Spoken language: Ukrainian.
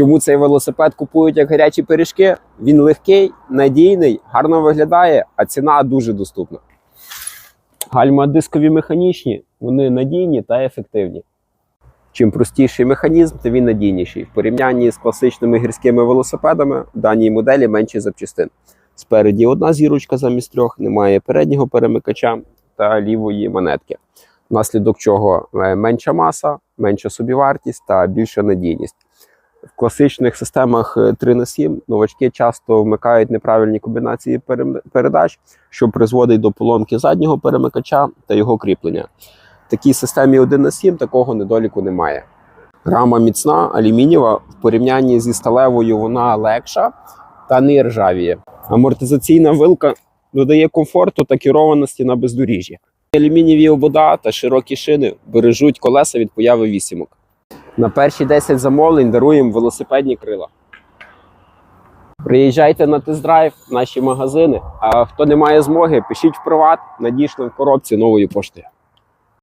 Чому цей велосипед купують як гарячі пиріжки? Він легкий, надійний, гарно виглядає, а ціна дуже доступна. Гальма дискові механічні, вони надійні та ефективні. Чим простіший механізм, тим він надійніший. В порівнянні з класичними гірськими велосипедами в даній моделі менше запчастин. Спереді одна зірочка замість трьох, немає переднього перемикача та лівої монетки. Внаслідок чого е, менша маса, менша собівартість та більша надійність. В класичних системах е, 3 на 7 новачки часто вмикають неправильні комбінації передач, що призводить до поломки заднього перемикача та його кріплення. В такій системі 1 на 7 такого недоліку немає. Рама міцна, алюмінієва, в порівнянні зі сталевою вона легша та не ржавіє. Амортизаційна вилка додає комфорту та керованості на бездоріжжі. Алюмінієві обода та широкі шини бережуть колеса від появи вісімок. На перші 10 замовлень даруємо велосипедні крила. Приїжджайте на тест-драйв наші магазини. А хто не має змоги, пишіть в приват, надійшли в коробці новою поштою.